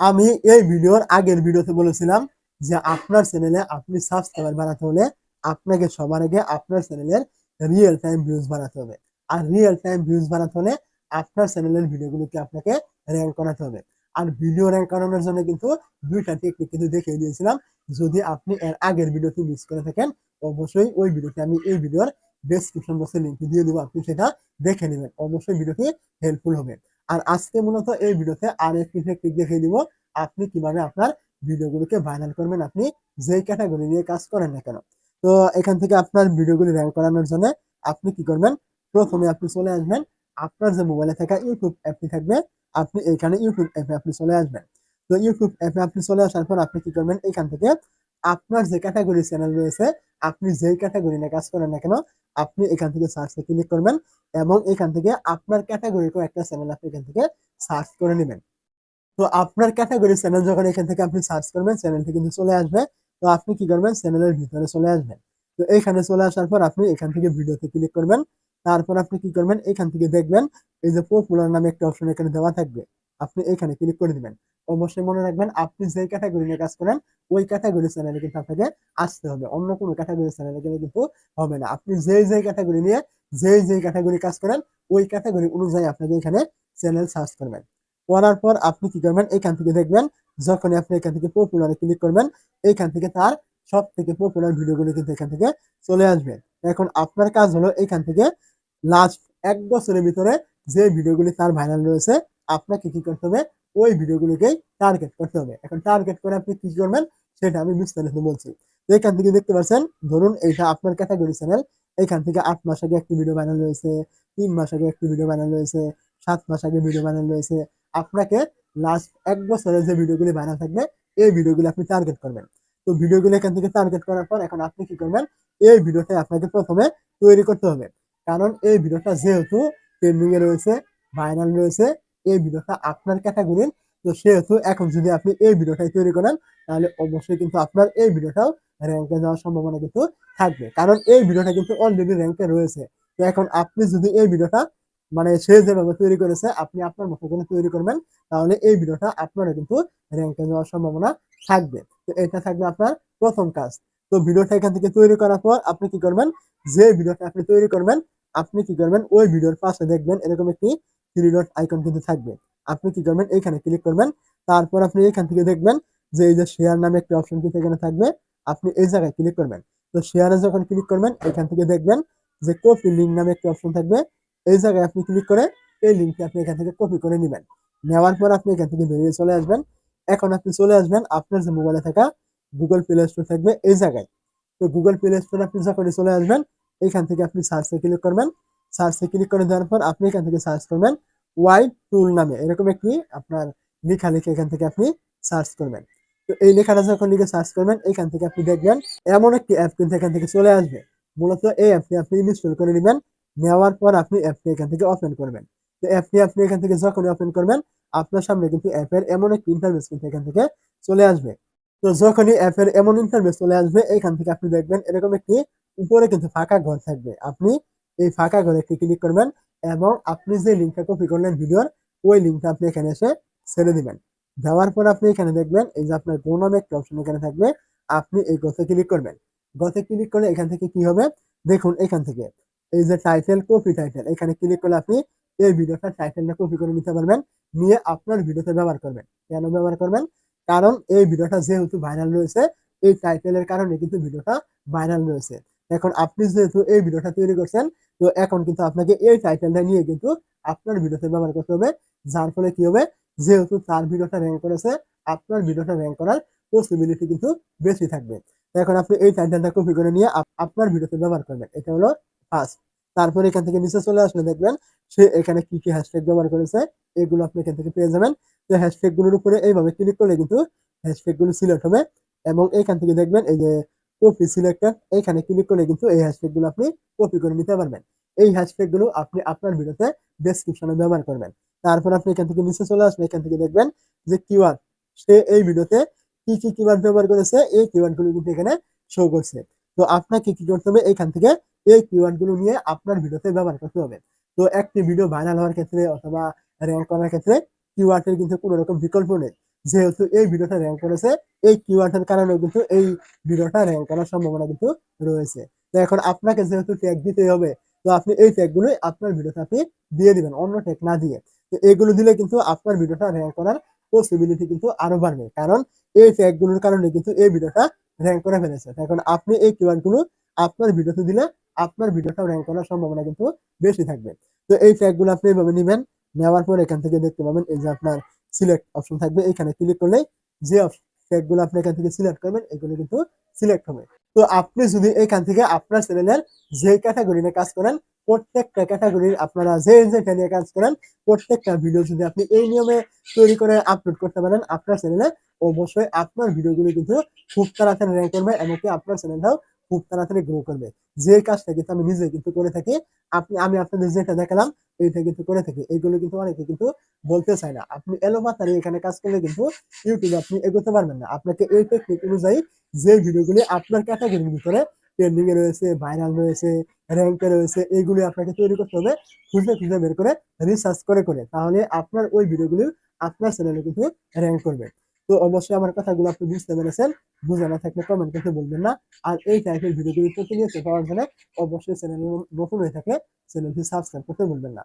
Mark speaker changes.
Speaker 1: আমি এই ভিডিওর আগের ভিডিওতে বলেছিলাম যে আপনার চ্যানেলে আপনি সাবস্ক্রাইবার বাড়াতে হলে আপনাকে সবার আগে আপনার চ্যানেলের রিয়েল টাইম ভিউজ বাড়াতে হবে। আর রিয়েল টাইম ভিউজ বাড়াতে হলে আপনার চ্যানেলের ভিডিওগুলোকে আপনাকে র্যাঙ্ক করাতে হবে। আর ভিডিও র্যাঙ্ক করানোর জন্য কিন্তু দুইটা টেকনিক কিন্তু দেখিয়ে দিয়েছিলাম। যদি আপনি এর আগের ভিডিওটি মিস করে থাকেন, অবশ্যই ওই ভিডিওটি আমি এই ভিডিওর ডেসক্রিপশন বক্সে লিঙ্ক দিয়ে দেবো। আপনি সেটা দেখে নেবেন। অবশ্যই ভিডিওটি হেল্পফুল হবে। আর আজকে মূলত এই ভিডিওতে আর একটি টেকনিক দেখিয়ে দিব, আপনি কীভাবে আপনার ভিডিওগুলোকে ভাইরাল করবেন, আপনি যেই ক্যাটাগরি নিয়ে কাজ করেন না কেন। তো এখান থেকে আপনার ভিডিওগুলি র্যাঙ্ক করানোর জন্য আপনি কি করবেন? প্রথমে আপনি চলে আসবেন, আপনার যে মোবাইলে থাকা ইউটিউব অ্যাপটি থাকবে, আপনি এখানে ইউটিউব অ্যাপে আপনি চলে আসবেন। তো ইউটিউব অ্যাপে আপনি চলে আসার পর আপনি কি করবেন? এখান থেকে আপনার যে ক্যাটাগরি চ্যানেল রয়েছে আপনি যেই ক্যাটাগরি নিয়ে কাজ করেন না কেন, আপনি এখান থেকে সার্চে ক্লিক করবেন এবং এখান থেকে আপনার ক্যাটাগরির একটা চ্যানেল আপনি এখান থেকে সার্চ করে নেবেন। তো আপনার ক্যাটাগরি চ্যানেল যখন এখান থেকে আপনি সার্চ করবেন চ্যানেলটি কিন্তু চলে আসবে। তো আপনি কি করবেন? চ্যানেলের ভিতরে চলে আসবেন। তো এখানে চলে আসার পর আপনি এখান থেকে ভিডিওতে ক্লিক করবেন। তারপর আপনি কি করবেন? এখান থেকে দেখবেন এই যে পপুলার নামে একটা অপশন এখানে দেওয়া থাকবে। আপনি এখানে ক্লিক করে দিবেন। অবশ্যই মনে রাখবেন, আপনি যে ক্যাটাগরি নিয়ে কাজ করেন, ওই ক্যাটাগরি চ্যানেলে কিন্তু আপনাকে আসতে হবে। অন্য কোনো ক্যাটাগরি চ্যানেলে গেলে কিন্তু হবে না। আপনি যেই যেই ক্যাটাগরি নিয়ে যেই যেই ক্যাটাগরি কাজ করেন, ওই ক্যাটাগরি অনুযায়ী আপনাকে এখানে চ্যানেল সার্চ করবেন। করার পর আপনি কি করবেন? এখান থেকে দেখবেন যখন আপনি এখান থেকে পপুলারে ক্লিক করবেন এইখান থেকে তার সব থেকে পপুলার ভিডিওগুলো কিন্তু এখান থেকে চলে আসবে। এখন আপনার কাজ হলো এখান থেকে লাস্ট এক বছরের ভিতরে যে ভিডিওগুলি তার ভাইরাল রয়েছে, আপনাকে কি করতে হবে? ওই ভিডিওগুলিকেই টার্গেট করতে হবে। এখন টার্গেট করে আপনি কি করবেন, সেটা আমি বিস্তারিত বলছি। তো এখান থেকে দেখতে পাচ্ছেন, ধরুন এইটা আপনার ক্যাটাগরি চ্যানেল এখান থেকে আট মাস আগে একটি ভিডিও বানানো রয়েছে তিন মাস আগে একটি ভিডিও বানানো রয়েছে সাত মাস আগে ভিডিও বানানো রয়েছে আপনাকে লাস্ট এক বছরের যে ভিডিওগুলি ভাইরাল থাকবে, এই ভিডিওগুলি আপনি টার্গেট করবেন। তো ভিডিওগুলো এখান থেকে টার্গেট করার পর এখন আপনি কি করবেন, এই ভিডিওটা আপনাকে প্রথমে তৈরি করতে হবে। কারণ এই ভিডিওটা যেহেতু ট্রেন্ডিং এ রয়েছে ভাইরাল রয়েছে এই ভিডিওটা আপনার ক্যাটাগরির তো সেহেতু এখন যদি আপনি এই ভিডিওটাই তৈরি করেন, তাহলে অবশ্যই কিন্তু আপনার এই ভিডিওটাও র্যাঙ্কে যাওয়ার সম্ভাবনা কিন্তু থাকবে। কারণ এই ভিডিওটা কিন্তু অলরেডি র্যাঙ্কে রয়েছে। তো এখন আপনি যদি এই ভিডিওটা মানে সে যেভাবে তৈরি করেছে, আপনি আপনার মতো করে তৈরি করবেন, তাহলে এই ভিডিওটা আপনারও কিন্তু র্যাঙ্কে যাওয়ার সম্ভাবনা থাকবে। তো এটা থাকবে আপনার প্রথম কাজ। তো ভিডিওটা এখান থেকে তৈরি করার পর আপনি কি করবেন? যে ভিডিওটা আপনি তৈরি করবেন, আপনি কি করবেন? ওই ভিডিওর পাশে দেখবেন এরকম একটি থ্রি ডট আইকন কিন্তু থাকবে। আপনি কি করবেন? এখানে ক্লিক করবেন। তারপর আপনি এখান থেকে দেখবেন যে এই যে শেয়ার নামে একটি অপশন কিন্তু এখানে থাকবে। আপনি এই জায়গায় ক্লিক করবেন। তো শেয়ারে যখন ক্লিক করবেন, এখান থেকে দেখবেন যে কপি লিঙ্ক নামে একটি অপশন থাকবে। এই জায়গায় আপনি ক্লিক করে এই লিঙ্কটি আপনি এখান থেকে কপি করে নেবেন। নেওয়ার পর আপনি এখান থেকে বেরিয়ে চলে আসবেন। এখন আপনি চলে আসবেন আপনার যে মোবাইলে থাকা গুগল প্লে স্টোর থাকবে এই জায়গায়। তো গুগল প্লে স্টোর আপনি যখনই চলে আসবেন, এখান থেকে আপনি সার্চে ক্লিক করবেন। সার্চে ক্লিক করে দেওয়ার পর আপনি এখান থেকে সার্চ করবেন ওয়াই টুল নামে। এরকম একটি আপনার লেখা লিখে এখান থেকে আপনি সার্চ করবেন। তো এই লেখাটা যখন লিখে সার্চ করবেন, এখান থেকে আপনি দেখবেন এমন একটি অ্যাপ কিন্তু এখান থেকে চলে আসবে। মূলত এই অ্যাপটি আপনি ইনস্টল করে নেবেন, নেওয়ার পর আপনি অ্যাপটি এখান থেকে ওপেন করবেন। তো অ্যাপটি আপনি এখান থেকে যখনই ওপেন করবেন, আপনার সামনে কিন্তু অ্যাপের এমন একটি ইন্টারভেস কিন্তু এখান থেকে চলে আসবে। তো যখনই অ্যাপের এমন ইন্টারভেস চলে আসবে, এখান থেকে আপনি দেখবেন এরকম একটি উপরে কিন্তু ফাঁকা ঘর থাকবে। আপনি এই ফাঁকা ঘরে একটি ক্লিক করবেন এবং আপনি যে লিঙ্কটা কপি করলেন ভিডিওর, ওই লিঙ্কটা আপনি এখানে এসে ছেড়ে দিবেন। দেওয়ার পর আপনি এখানে দেখবেন এই যে আপনার গো নামে একটা অপশন এখানে থাকবে, আপনি এই গতে ক্লিক করবেন। গতে ক্লিক করলে এখান থেকে কি হবে? দেখুন এখান থেকে, এই যে টাইটেল কপি টাইটেল এখানে ক্লিক করলে আপনি এই ভিডিওটা টাইটেলটা কপি করে নিতে পারবেন, নিয়ে আপনার ভিডিওতে ব্যবহার করবেন। কেন ব্যবহার করবেন? কারণ এই ভিডিওটা যেহেতু ভাইরাল রয়েছে, এই টাইটেলের কারণে কিন্তু ভিডিওটা ভাইরাল রয়েছে। এখন আপনি যেহেতু এই ভিডিওটা তৈরি করছেন, তো এখন কিন্তু আপনাকে এই টাইটেলটা নিয়ে কিন্তু আপনার ভিডিওতে ব্যবহার করতে হবে। যার ফলে কি হবে? যেহেতু তার ভিডিওটা র্যাঙ্ক করেছে, আপনার ভিডিওটা র্যাঙ্ক করার পসিবিলিটি কিন্তু বেশি থাকবে। এখন আপনি এই টাইটেলটা কপি করে নিয়ে আপনার ভিডিওতে ব্যবহার করবেন। এটা হলো ফার্স্ট তারপর এখান থেকে নিচে চলে আসলে দেখবেন, সে এখানে কি কি হ্যাশট্যাগ ব্যবহার করেছে, এগুলো আপনি এখান থেকে পেয়ে যাবেন। তো হ্যাশট্যাগগুলোর উপরে এইভাবে ক্লিক করলে কিন্তু হ্যাশট্যাগগুলো সিলেক্ট হবে এবং এখান থেকে দেখবেন এই যে কপি সিলেক্টর এখানে ক্লিক করলে কিন্তু এই হ্যাশট্যাগগুলো আপনি কপি করে নিতে পারবেন। এই হ্যাশট্যাগগুলো আপনি আপনার ভিডিওতে ডেসক্রিপশনে ব্যবহার করবেন। তারপর আপনি এখান থেকে নিচে চলে আসলে এখান থেকে দেখবেন যে কিওয়ার্ড সে এই ভিডিওতে কি কি কিওয়ার্ড ব্যবহার করেছে, এই কিওয়ার্ডগুলো কিন্তু এখানে শো করছে। তো আপনাকে কি করতে হবে? এখান থেকে এই কিওয়ার্ডগুলো নিয়ে আপনার ভিডিওতে ব্যবহার করতে হবে। তো একটি ভিডিও ভাইরাল হওয়ার ক্ষেত্রে অথবা র্যাঙ্ক করার ক্ষেত্রে কিওয়ার্ডের কিন্তু কোনো রকম বিকল্প নেই। যেহেতু এই ভিডিওটা র্যাঙ্ক করেছে, এই কিওয়ার্ডের কারণে কিন্তু এই ভিডিওটা র্যাঙ্ক করার সম্ভাবনা কিন্তু রয়েছে। তো এখন আপনাকে যেহেতু ট্যাগ দিতে হবে, তো আপনি এই ট্যাগগুলোই আপনার ভিডিওতে আপনি দিয়ে দিবেন, অন্য ট্যাগ না দিয়ে। তো এগুলো দিলে কিন্তু আপনার ভিডিওটা র্যাঙ্ক করার পসিবিলিটি কিন্তু আরও বাড়বে। কারণ এই ট্যাগগুলোর কারণে কিন্তু এই ভিডিওটা র্যাঙ্ক করে ফেলেছে। এখন আপনি এই কিওয়ার্ডগুলো আপনার ভিডিওতে দিলে আপনার ভিডিওটা র্যাঙ্ক করার সম্ভাবনা কিন্তু বেশি থাকবে। তো এই ট্যাগগুলো আপনি এভাবে নেবেন, নেওয়ার পর এখান থেকে দেখতে পাবেন এই যে আপনার সিলেক্ট অপশন থাকবে, এখানে ক্লিক করলেই যে ট্যাগগুলো আপনি এখান থেকে সিলেক্ট করবেন, এগুলো কিন্তু সিলেক্ট হবে। তো আপনি যদি এখান থেকে আপনার চ্যানেলের যে ক্যাটাগরি নিয়ে কাজ করেন, প্রত্যেকটা ক্যাটাগরির আপনারা যে যেটা নিয়ে কাজ করেন, প্রত্যেকটা ভিডিও যদি আপনি এই নিয়মে তৈরি করে আপলোড করতে পারেন, আপনার চ্যানেলে অবশ্যই আপনার ভিডিওগুলো কিন্তু খুব তাড়াতাড়ি র্যাঙ্ক করবে, এমনকি আপনার চ্যানেলটাও খুব তাড়াতাড়ি গ্রো করবে। যে কাজটা কিন্তু আমি নিজে কিন্তু করে থাকি, আপনি, আমি আপনাদের যেটা দেখালাম, এইটা কিন্তু করে থাকি। এইগুলো কিন্তু অনেকে কিন্তু বলতে চায় না। আপনি এলোপাতারি এখানে কাজ করলে কিন্তু ইউটিউবে আপনি এগোতে পারবেন না। আপনাকে এই টেকনিক অনুযায়ী যে ভিডিওগুলি আপনার ক্যাটাগরির ভিতরে ট্রেন্ডিং এ রয়েছে ভাইরাল রয়েছে র্যাঙ্কে রয়েছে এইগুলি আপনাকে তৈরি করতে হবে, খুঁজে খুঁজে বের করে রিসার্চ করে করে। তাহলে আপনার ওই ভিডিওগুলি আপনার চ্যানেলে কিন্তু র্যাঙ্ক করবে। তো অবশ্যই আমার কথাগুলো আপনি বুঝতে পেরেছেন। বুঝে না থাকলে কমেন্ট করতে বলবেন না। আর এই টাইপের ভিডিওগুলি প্রতিনিয়ত পাওয়ার জন্য অবশ্যই চ্যানেল নতুন হয়ে থাকে চ্যানেলটি সাবস্ক্রাইব করতে বলবেন না।